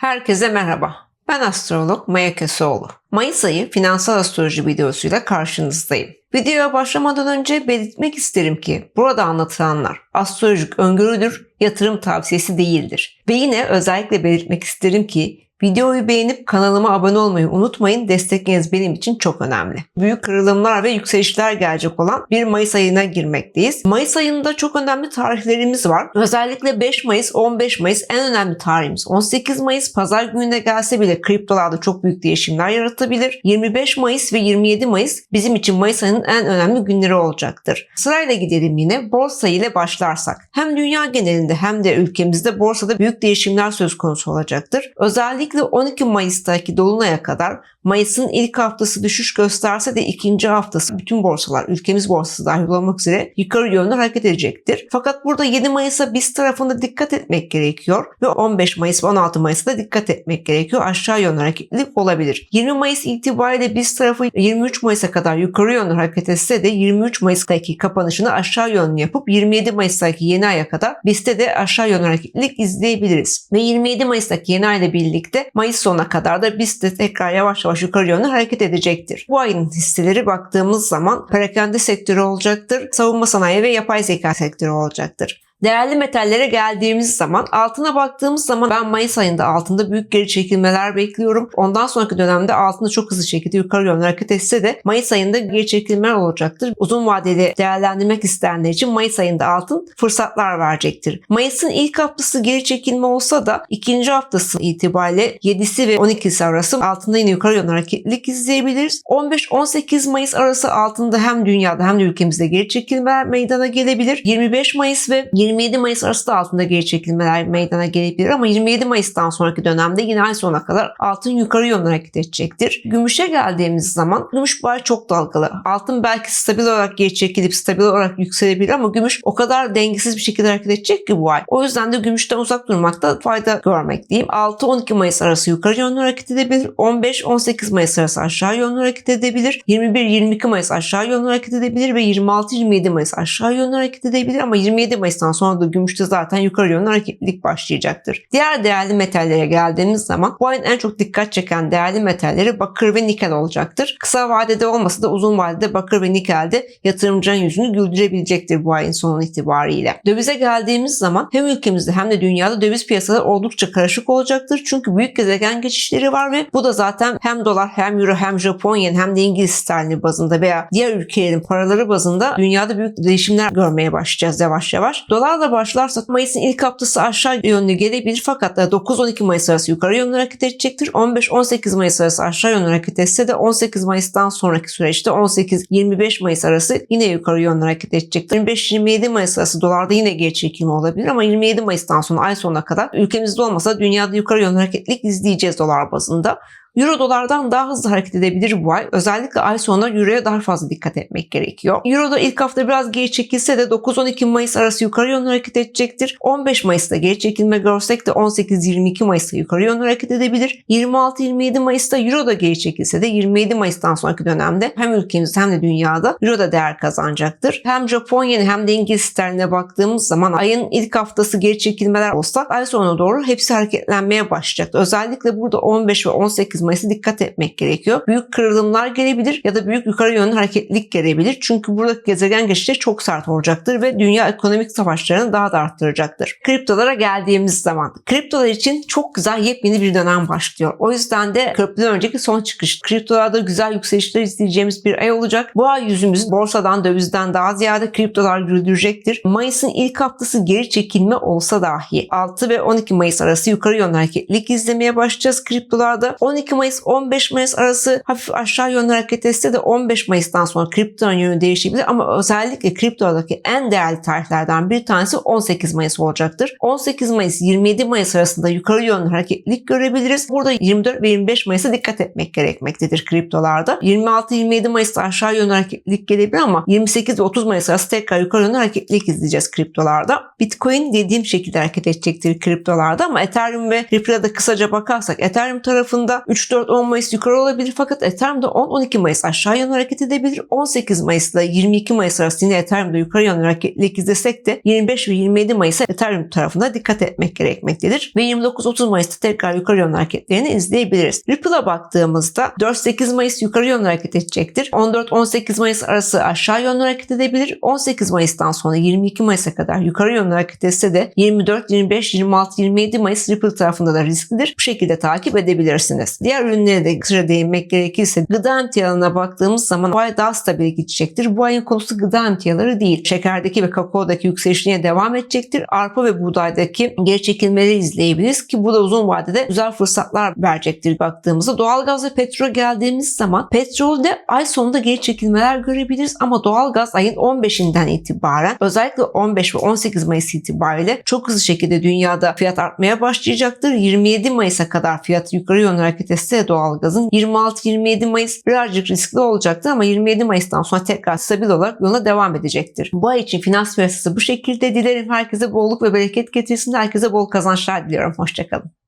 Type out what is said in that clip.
Herkese merhaba. Ben astrolog Maya Köseoğlu. Mayıs ayı finansal astroloji videosuyla karşınızdayım. Videoya başlamadan önce belirtmek isterim ki burada anlatılanlar astrolojik öngörüdür, yatırım tavsiyesi değildir. Ve yine özellikle belirtmek isterim ki Videoyu beğenip kanalıma abone olmayı unutmayın. Destekleriniz benim için çok önemli. Büyük kırılımlar ve yükselişler gelecek olan bir Mayıs ayına girmekteyiz. Mayıs ayında çok önemli tarihlerimiz var. Özellikle 5 Mayıs, 15 Mayıs en önemli tarihimiz. 18 Mayıs pazar gününe gelse bile kriptolarda çok büyük değişimler yaratabilir. 25 Mayıs ve 27 Mayıs bizim için Mayıs ayının en önemli günleri olacaktır. Sırayla gidelim yine borsa ile başlarsak. Hem dünya genelinde hem de ülkemizde borsada büyük değişimler söz konusu olacaktır. Özellikle Özellikle 12 Mayıs'taki Dolunay'a kadar Mayıs'ın ilk haftası düşüş gösterse de ikinci haftası bütün borsalar, ülkemiz borsası dahil olmak üzere yukarı yönlü hareket edecektir. Fakat burada 7 Mayıs'a biz tarafında dikkat etmek gerekiyor ve 15 Mayıs ve 16 Mayıs'ta dikkat etmek gerekiyor. Aşağı yönlü hareketlilik olabilir. 20 Mayıs itibariyle biz tarafı 23 Mayıs'a kadar yukarı yönlü hareket etse de 23 Mayıs'taki kapanışını aşağı yönlü yapıp 27 Mayıs'taki yeni aya kadar BIST'te de aşağı yönlü hareketlilik izleyebiliriz. Ve 27 Mayıs'taki yeni ay ile birlikte Mayıs sonuna kadar da BIST tekrar yavaş yavaş yukarı yönlü hareket edecektir. Bu ayın hisseleri baktığımız zaman perakende sektörü olacaktır, savunma sanayi ve yapay zeka sektörü olacaktır. Değerli metallere geldiğimiz zaman altına baktığımız zaman ben Mayıs ayında altında büyük geri çekilmeler bekliyorum. Ondan sonraki dönemde altında çok hızlı şekilde yukarı yönlü hareket etse de Mayıs ayında geri çekilmeler olacaktır. Uzun vadeli değerlendirmek isteyenler için Mayıs ayında altın fırsatlar verecektir. Mayıs'ın ilk haftası geri çekilme olsa da ikinci haftası itibariyle 7'si ve 12'si arası altında yine yukarı yönlü hareketlilik izleyebiliriz. 15-18 Mayıs arası altında hem dünyada hem de ülkemizde geri çekilmeler meydana gelebilir. 25 Mayıs ve 27 Mayıs arası da altında geri çekilmeler meydana gelebilir ama 27 Mayıs'tan sonraki dönemde yine ay sonuna kadar altın yukarı yönlü hareket edecektir. Gümüşe geldiğimiz zaman gümüş bu ay çok dalgalı. Altın belki stabil olarak geri çekilip stabil olarak yükselebilir ama gümüş o kadar dengesiz bir şekilde hareket edecek ki bu ay. O yüzden de gümüşten uzak durmakta fayda görmekteyim. 6-12 Mayıs arası yukarı yönlü hareket edebilir. 15-18 Mayıs arası aşağı yönlü hareket edebilir. 21-22 Mayıs aşağı yönlü hareket edebilir ve 26-27 Mayıs aşağı yönlü hareket edebilir ama 27 Mayıs'tan sonra da gümüşte zaten yukarı yönlü hareketlilik başlayacaktır. Diğer değerli metallere geldiğimiz zaman bu ayın en çok dikkat çeken değerli metalleri bakır ve nikel olacaktır. Kısa vadede olmasa da uzun vadede bakır ve nikelde yatırımcının yüzünü güldürebilecektir bu ayın sonu itibariyle. Dövize geldiğimiz zaman hem ülkemizde hem de dünyada döviz piyasaları oldukça karışık olacaktır. Çünkü büyük gezegen geçişleri var ve bu da zaten hem dolar hem euro hem Japon yen hem de İngiliz sterlini bazında veya diğer ülkelerin paraları bazında dünyada büyük değişimler görmeye başlayacağız yavaş yavaş. Dolarla başlarsak Mayıs'ın ilk haftası aşağı yönlü gelebilir fakat 9-12 Mayıs arası yukarı yönlü hareket edecektir. 15-18 Mayıs arası aşağı yönlü hareket etse de 18 Mayıs'tan sonraki süreçte 18-25 Mayıs arası yine yukarı yönlü hareket edecektir. 25-27 Mayıs arası dolarda yine geri çekilme olabilir ama 27 Mayıs'tan sonra ay sonuna kadar ülkemizde olmasa dünyada yukarı yönlü hareketlilik izleyeceğiz dolar bazında. Euro dolardan daha hızlı hareket edebilir bu ay. Özellikle ay sonuna Euro'ya daha fazla dikkat etmek gerekiyor. Euro da ilk hafta biraz geri çekilse de 9-12 Mayıs arası yukarı yönlü hareket edecektir. 15 Mayıs'ta geri çekilme görsek de 18-22 Mayıs'ta yukarı yönlü hareket edebilir. 26-27 Mayıs'ta Euro da geri çekilse de 27 Mayıs'tan sonraki dönemde hem ülkemizde hem de dünyada Euro da değer kazanacaktır. Hem Japonya'nın hem de İngiliz sterline baktığımız zaman ayın ilk haftası geri çekilmeler olsa ay sonuna doğru hepsi hareketlenmeye başlayacaktır. Özellikle burada 15 ve 18 Mayıs'a dikkat etmek gerekiyor. Büyük kırılımlar gelebilir ya da büyük yukarı yönlü hareketlilik gelebilir. Çünkü burada gezegen geçişleri çok sert olacaktır ve dünya ekonomik savaşlarını daha da arttıracaktır. Kriptolara geldiğimiz zaman kriptolar için çok güzel yepyeni bir dönem başlıyor. O yüzden de köprüden önceki son çıkış. Kriptolarda güzel yükselişler izleyeceğimiz bir ay olacak. Bu ay yüzümüz borsadan dövizden daha ziyade kriptolar güldürecektir. Mayıs'ın ilk haftası geri çekilme olsa dahi 6 ve 12 Mayıs arası yukarı yönlü hareketlilik izlemeye başlayacağız kriptolarda. 12 Mayıs 15 Mayıs arası hafif aşağı yönlü hareket etse de 15 Mayıs'tan sonra kriptonun yönü değişebilir ama özellikle kriptodaki en değerli tarihlerden bir tanesi 18 Mayıs olacaktır. 18 Mayıs 27 Mayıs arasında yukarı yönlü hareketlilik görebiliriz. Burada 24 ve 25 Mayıs'a dikkat etmek gerekmektedir kriptolarda. 26-27 Mayıs'ta aşağı yönlü hareketlilik gelebilir ama 28 ve 30 Mayıs arası tekrar yukarı yönlü hareketlilik izleyeceğiz kriptolarda. Bitcoin dediğim şekilde hareket edecektir kriptolarda ama Ethereum ve Ripple'a da kısaca bakarsak Ethereum tarafında 3 3-4-10 Mayıs yukarı olabilir fakat Ethereum'da 10-12 Mayıs aşağı yönlü hareket edebilir. 18 Mayıs ile 22 Mayıs arası yine Ethereum'da yukarı yönlü hareketlilik izlesek de 25 ve 27 Mayıs'a Ethereum tarafına dikkat etmek gerekmektedir. Ve 29-30 Mayıs'ta tekrar yukarı yönlü hareketlerini izleyebiliriz. Ripple'a baktığımızda 4-8 Mayıs yukarı yönlü hareket edecektir. 14-18 Mayıs arası aşağı yönlü hareket edebilir. 18 Mayıs'tan sonra 22 Mayıs'a kadar yukarı yönlü hareket etse de 24, 25, 26, 27 Mayıs Ripple tarafında da risklidir. Bu şekilde takip edebilirsiniz. Diğer ürünlere de kısaca değinmek gerekirse gıda emtialarına baktığımız zaman bu ay daha stabil gidecektir. Bu ayın konusu gıda emtiaları değil. Şekerdeki ve kakaodaki yükselişine devam edecektir. Arpa ve buğdaydaki geri çekilmeleri izleyebiliriz ki bu da uzun vadede güzel fırsatlar verecektir baktığımızda. Doğalgaz ve petrol geldiğimiz zaman petrolde ay sonunda geri çekilmeler görebiliriz ama doğalgaz ayın 15'inden itibaren özellikle 15 ve 18 Mayıs itibariyle çok hızlı şekilde dünyada fiyat artmaya başlayacaktır. 27 Mayıs'a kadar fiyat yukarı yönlü hareket de doğalgazın 26-27 Mayıs birazcık riskli olacaktır ama 27 Mayıs'tan sonra tekrar stabil olarak yoluna devam edecektir. Bu ay için finans piyasası bu şekilde. Dilerim herkese bolluk ve bereket getirsin. Herkese bol kazançlar diliyorum. Hoşçakalın.